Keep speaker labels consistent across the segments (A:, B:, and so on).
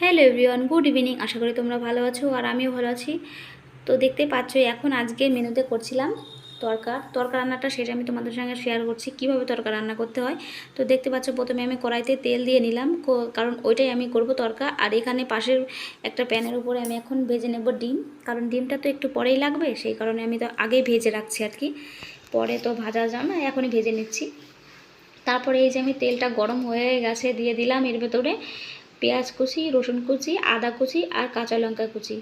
A: Hello everyone, good evening. আশা করি তোমরা ভালো আছো আর আমিও ভালো আছি। তো দেখতে পাচ্ছ, এখন আজকে মেনুতে করছিলাম তরকা। তরকা রান্নাটা সেটা আমি তোমাদের সঙ্গে শেয়ার করছি, কীভাবে তরকা রান্না করতে হয়। তো দেখতে পাচ্ছ, প্রথমে আমি কড়াইতে তেল দিয়ে নিলাম কারণ ওইটাই আমি করব তরকা। আর এখানে পাশের একটা প্যানের উপরে আমি এখন ভেজে নেব ডিম। কারণ ডিমটা তো একটু পরেই লাগবে, সেই কারণে আমি তো আগেই ভেজে রাখছি আর কি। পরে তো ভাজা যাবে না, এখনই ভেজে নিচ্ছি। তারপরে এই যে আমি তেলটা গরম হয়ে গেছে, দিয়ে দিলাম এর ভেতরে পেঁয়াজ কুচি, রসুন কুচি, আদা কুচি আর কাঁচা লঙ্কা কুচি।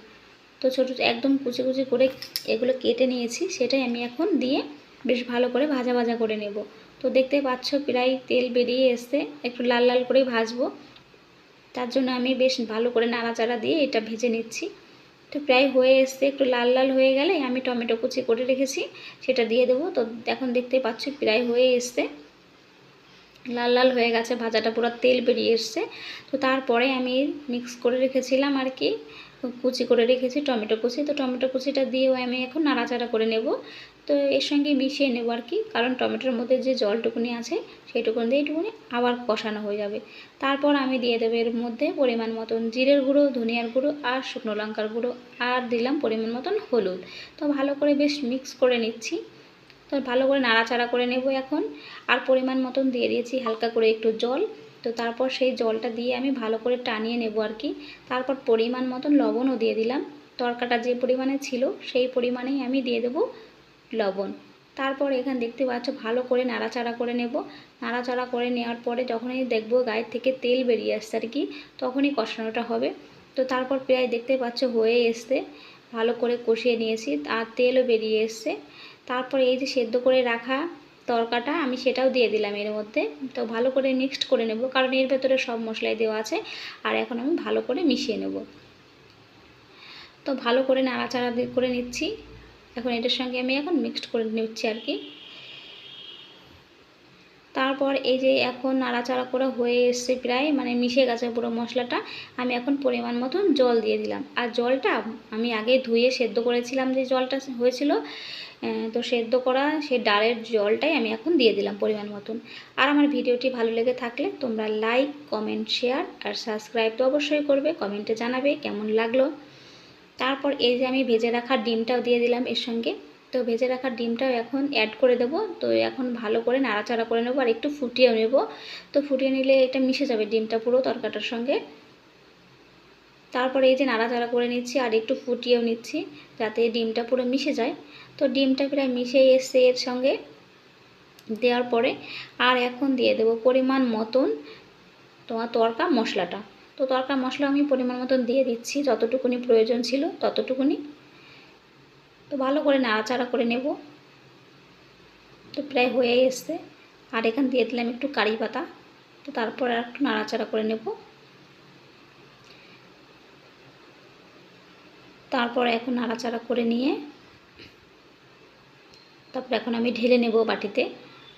A: তো ছোটো একদম কুচি কুচি করে এগুলো কেটে নিয়েছি, সেটাই আমি এখন দিয়ে বেশ ভালো করে ভাজা ভাজা করে নেব। তো দেখতে পাচ্ছ প্রায় তেল বেরিয়ে এসছে, একটু লাল লাল করে ভাজবো। তার জন্য আমি বেশ ভালো করে নাড়াচাড়া দিয়ে এটা ভেজে নিচ্ছি। তো প্রায় হয়ে এসছে, একটু লাল লাল হয়ে গেলে আমি টমেটো কুচি করে রেখেছি, সেটা দিয়ে দেবো। তো এখন দেখতে পাচ্ছ প্রায় হয়ে এসছে। লাল লাল হয়ে গেছে, ভাজাটা পুরো তেল বেরিয়ে এসছে। তো তারপরে আমি মিক্স করে রেখেছিলাম আর কি কুচি করে রেখেছি টমেটো কুচি। তো টমেটো কুচিটা দিয়েও আমি এখন নাড়াচাড়া করে নেব। তো এর সঙ্গে মিশিয়ে নেব আর কি, কারণ টমেটোর মধ্যে যে জলটুকুনি আছে, সেইটুকুনি দিয়ে এইটুকুনি আবার কষানো হয়ে যাবে। তারপর আমি দিয়ে দেবো এর মধ্যে পরিমাণ মতন জিরের গুঁড়ো, ধনিয়ার গুঁড়ো আর শুকনো লঙ্কার গুঁড়ো, আর দিলাম পরিমাণ মতন হলুদ। তো ভালো করে বেশ মিক্স করে নিচ্ছি। তো ভালো করে নাড়াচাড়া করে নেব এখন। আর পরিমাণ মতন দিয়ে দিয়েছি হালকা করে একটু জল। তো তারপর সেই জলটা দিয়ে আমি ভালো করে টানিয়ে নেব আর কি। তারপর পরিমাণ মতন লবণও দিয়ে দিলাম। তরকাটা যে পরিমাণে ছিল সেই পরিমাণেই আমি দিয়ে দেবো লবণ। তারপর এখানে দেখতে পাচ্ছ ভালো করে নাড়াচাড়া করে নেব। নাড়াচাড়া করে নেওয়ার পরে যখনই দেখব গায়ের থেকে তেল বেরিয়ে আসছে আর কি, তখনই কষানোটা হবে। তো তারপর প্রায় দেখতে পাচ্ছ হয়ে এসছে। ভালো করে কষিয়ে নিয়েছি আর তেলও বেরিয়ে এসছে। তারপর এই যে সেদ্ধ করে রাখা তরকাটা আমি সেটাও দিয়ে দিলাম এর মধ্যে। তো ভালো করে মিক্সড করে নেব, কারণ এর ভেতরে সব মশলাই দেওয়া আছে। আর এখন আমি ভালো করে মিশিয়ে নেব। তো ভালো করে নাড়াচাড়া করে নিচ্ছি। এখন এটার সঙ্গে আমি এখন মিক্সড করে নিচ্ছি আর কি। তারপর এই যে এখন নাড়াচাড়া করে হয়ে এসছে প্রায় মানে মিশে গেছে পুরো মশলাটা, আমি এখন পরিমাণ মতন জল দিয়ে দিলাম। আর জলটা আমি আগে ধুয়ে সেদ্ধ করেছিলাম যে জলটা হয়েছিল তো সেদ্ধ করা সেই ডালের জলটাই আমি এখন দিয়ে দিলাম পরিমাণ মতন। আর আমার ভিডিওটি ভালো লেগে থাকলে তোমরা লাইক, কমেন্ট, শেয়ার আর সাবস্ক্রাইব তো অবশ্যই করবে, কমেন্টে জানাবে কেমন লাগল। তারপর এই যে আমি ভেজে রাখা ডিমটাও দিয়ে দিলাম এর সঙ্গে। তো ভেজে রাখা ডিমটাও এখন অ্যাড করে দেবো। তো এখন ভালো করে নাড়াচাড়া করে নেব আর একটু ফুটিয়ে নেব। তো ফুটিয়ে নিলে এটা মিশে যাবে ডিমটা পুরো তরকাটার সঙ্গে। তারপরে এই যে নাড়াচাড়া করে নিচ্ছি আর একটু ফুটিয়েও নিচ্ছি যাতে ডিমটা পুরো মিশে যায়। তো ডিমটা প্রায় মিশে এসছে এর সঙ্গে। দেওয়ার পরে আর এখন দিয়ে দেবো পরিমাণ মতন তোমার তরকা মশলাটা। তো তরকা মশলা আমি পরিমাণ মতন দিয়ে দিচ্ছি, যতটুকুনি প্রয়োজন ছিল ততটুকুনি। তো ভালো করে নাড়াচাড়া করে নেব। তো প্রায় হয়ে এসছে। আর এখান দিয়ে দিলাম একটু কারি পাতা। তো তারপর আর একটু নাড়াচাড়া করে নেব। তারপর এখন নাড়াচাড়া করে নিয়ে তারপর এখন আমি ঢেলে নেব বাটিতে।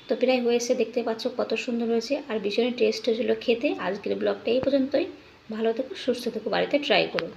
A: তো প্রায় হয়েছে দেখতে পাচ্ছ কত সুন্দর হয়েছে। আর ভীষণই টেস্ট হয়েছিল খেতে। আজকের ব্লগটা এই পর্যন্তই। ভালো থেকো, সুস্থ থেকো, বাড়িতে ট্রাই করো।